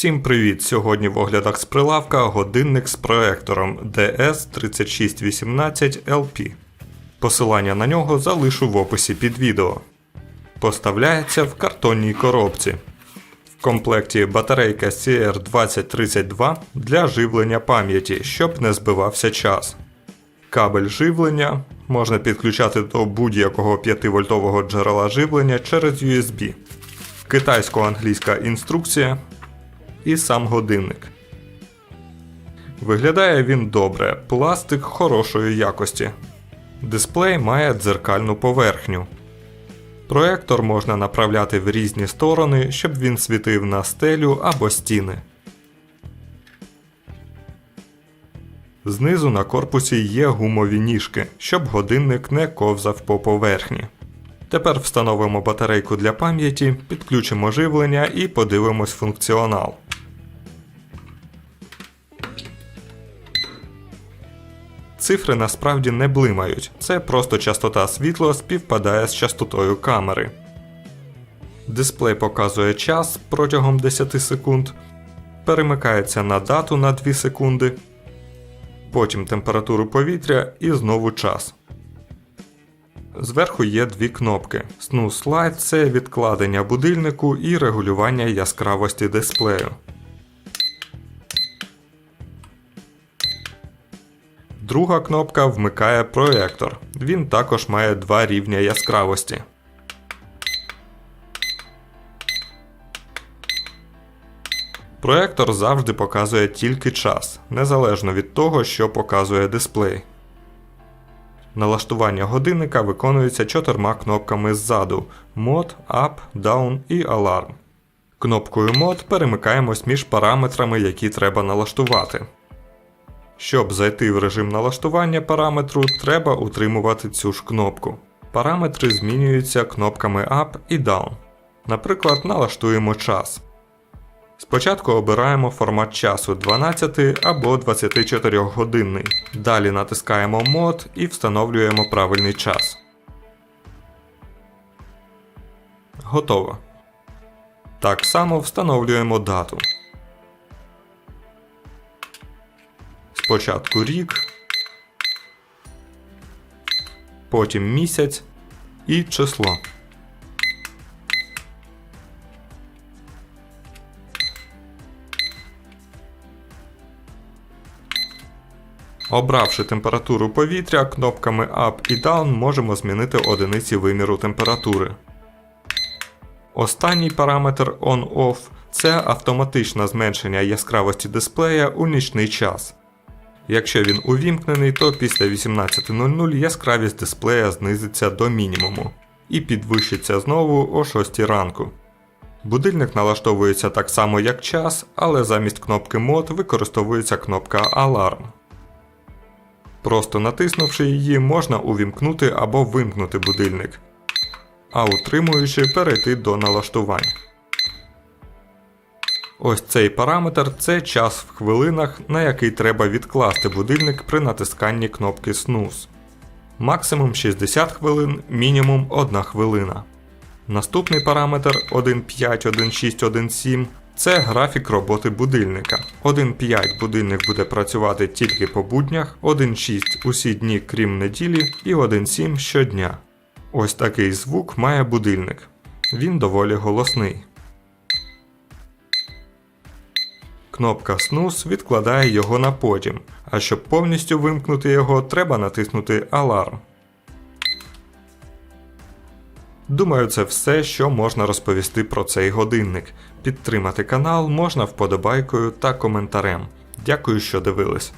Всім привіт! Сьогодні в оглядах з прилавка годинник з проектором DS3618LP. Посилання на нього залишу в описі під відео. Поставляється в картонній коробці. В комплекті батарейка CR2032 для живлення пам'яті, щоб не збивався час. Кабель живлення можна підключати до будь-якого 5-вольтового джерела живлення через USB. Китайсько-англійська інструкція і сам годинник. Виглядає він добре, пластик хорошої якості. Дисплей має дзеркальну поверхню. Проектор можна направляти в різні сторони, щоб він світив на стелю або стіни. Знизу на корпусі є гумові ніжки, щоб годинник не ковзав по поверхні. Тепер встановимо батарейку для пам'яті, підключимо живлення і подивимось функціонал. Цифри насправді не блимають, це просто частота світла співпадає з частотою камери. Дисплей показує час протягом 10 секунд, перемикається на дату на 2 секунди, потім температуру повітря і знову час. Зверху є дві кнопки. Snooze Light – це відкладення будильнику і регулювання яскравості дисплею. Друга кнопка вмикає проектор. Він також має два рівня яскравості. Проектор завжди показує тільки час, незалежно від того, що показує дисплей. Налаштування годинника виконується чотирма кнопками ззаду Mode, Up, Down і Alarm. Кнопкою Mode перемикаємось між параметрами, які треба налаштувати. Щоб зайти в режим налаштування параметру, треба утримувати цю ж кнопку. Параметри змінюються кнопками Up і Down. Наприклад, налаштуємо час. Спочатку обираємо формат часу 12 або 24 годинний. Далі натискаємо мод і встановлюємо правильний час. Готово. Так само встановлюємо дату. Спочатку рік, потім місяць і число. Обравши температуру повітря, кнопками Up і Down можемо змінити одиниці виміру температури. Останній параметр On-Off це автоматичне зменшення яскравості дисплея у нічний час. Якщо він увімкнений, то після 18.00 яскравість дисплея знизиться до мінімуму і підвищиться знову о 6 ранку. Будильник налаштовується так само як час, але замість кнопки мод використовується кнопка Alarm. Просто натиснувши її, можна увімкнути або вимкнути будильник, а утримуючи перейти до налаштувань. Ось цей параметр це час в хвилинах, на який треба відкласти будильник при натисканні кнопки Snooze. Максимум 60 хвилин, мінімум 1 хвилина. Наступний параметр 1.5.1.6.1.7 це графік роботи будильника. 1.5 будильник буде працювати тільки по буднях, 1.6 усі дні крім неділі і 1.7 щодня. Ось такий звук має будильник. Він доволі голосний. Кнопка Snooze відкладає його на потім, а щоб повністю вимкнути його, треба натиснути Аларм. Думаю, це все, що можна розповісти про цей годинник. Підтримати канал можна вподобайкою та коментарем. Дякую, що дивились.